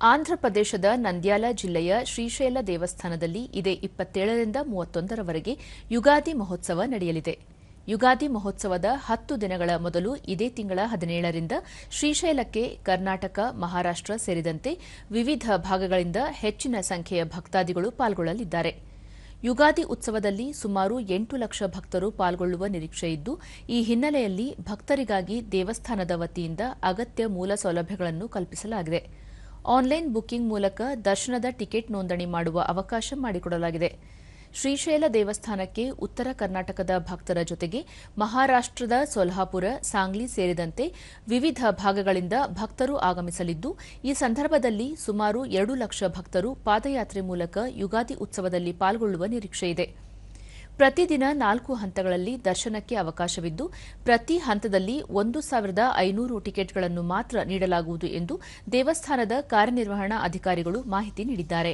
ಆಂಧ್ರಪ್ರದೇಶದ ನಂದ್ಯಾಲ ಜಿಲ್ಲೆಯ ಶ್ರೀಶೈಲ ದೇವಸ್ಥಾನದಲ್ಲಿ ಇದೇ ಇಪ್ಪತ್ತೇಳರಿಂದ ಮೂವತ್ತೊಂದರವರೆಗೆ ಯುಗಾದಿ ಮಹೋತ್ಸವ ನಡೆಯಲಿದೆ. ಯುಗಾದಿ ಮಹೋತ್ಸವದ ಹತ್ತು ದಿನಗಳ ಮೊದಲು ಇದೇ ತಿಂಗಳ ಹದಿನೇಳರಿಂದ ಶ್ರೀಶೈಲಕ್ಕೆ ಕರ್ನಾಟಕ, ಮಹಾರಾಷ್ಟ್ರ ಸೇರಿದಂತೆ ವಿವಿಧ ಭಾಗಗಳಿಂದ ಹೆಚ್ಚಿನ ಸಂಖ್ಯೆಯ ಭಕ್ತಾದಿಗಳು ಪಾಲ್ಗೊಳ್ಳಲಿದ್ದಾರೆ. ಯುಗಾದಿ ಉತ್ಸವದಲ್ಲಿ ಸುಮಾರು ಎಂಟು ಲಕ್ಷ ಭಕ್ತರು ಪಾಲ್ಗೊಳ್ಳುವ ನಿರೀಕ್ಷೆಯಿದ್ದು ಈ ಹಿನ್ನೆಲೆಯಲ್ಲಿ ಭಕ್ತರಿಗಾಗಿ ದೇವಸ್ಥಾನದ ವತಿಯಿಂದ ಅಗತ್ಯ ಮೂಲ ಸೌಲಭ್ಯಗಳನ್ನು ಕಲ್ಪಿಸಲಾಗಿದೆ. ಆನ್ಲೈನ್ ಬುಕ್ಕಿಂಗ್ ಮೂಲಕ ದರ್ಶನದ ಟಿಕೆಟ್ ನೋಂದಣಿ ಮಾಡುವ ಅವಕಾಶ ಮಾಡಿಕೊಡಲಾಗಿದೆ. ಶ್ರೀಶೈಲ ದೇವಸ್ಥಾನಕ್ಕೆ ಉತ್ತರ ಕರ್ನಾಟಕದ ಭಕ್ತರ ಜೊತೆಗೆ ಮಹಾರಾಷ್ಟ್ರದ ಸೊಲ್ಹಾಪುರ, ಸಾಂಗ್ಲಿ ಸೇರಿದಂತೆ ವಿವಿಧ ಭಾಗಗಳಿಂದ ಭಕ್ತರು ಆಗಮಿಸಲಿದ್ದು, ಈ ಸಂದರ್ಭದಲ್ಲಿ ಸುಮಾರು ಎರಡು ಲಕ್ಷ ಭಕ್ತರು ಪಾದಯಾತ್ರೆ ಮೂಲಕ ಯುಗಾದಿ ಉತ್ಸವದಲ್ಲಿ ಪಾಲ್ಗೊಳ್ಳುವ ನಿರೀಕ್ಷೆಯಿದೆ. ಪ್ರತಿದಿನ ನಾಲ್ಕು ಹಂತಗಳಲ್ಲಿ ದರ್ಶನಕ್ಕೆ ಅವಕಾಶವಿದ್ದು, ಪ್ರತಿ ಹಂತದಲ್ಲಿ ಒಂದು ಸಾವಿರದ ಐನೂರು ಟಿಕೆಟ್ಗಳನ್ನು ಮಾತ್ರ ನೀಡಲಾಗುವುದು ಎಂದು ದೇವಸ್ಥಾನದ ಕಾರ್ಯನಿರ್ವಹಣಾ ಅಧಿಕಾರಿಗಳು ಮಾಹಿತಿ ನೀಡಿದ್ದಾರೆ.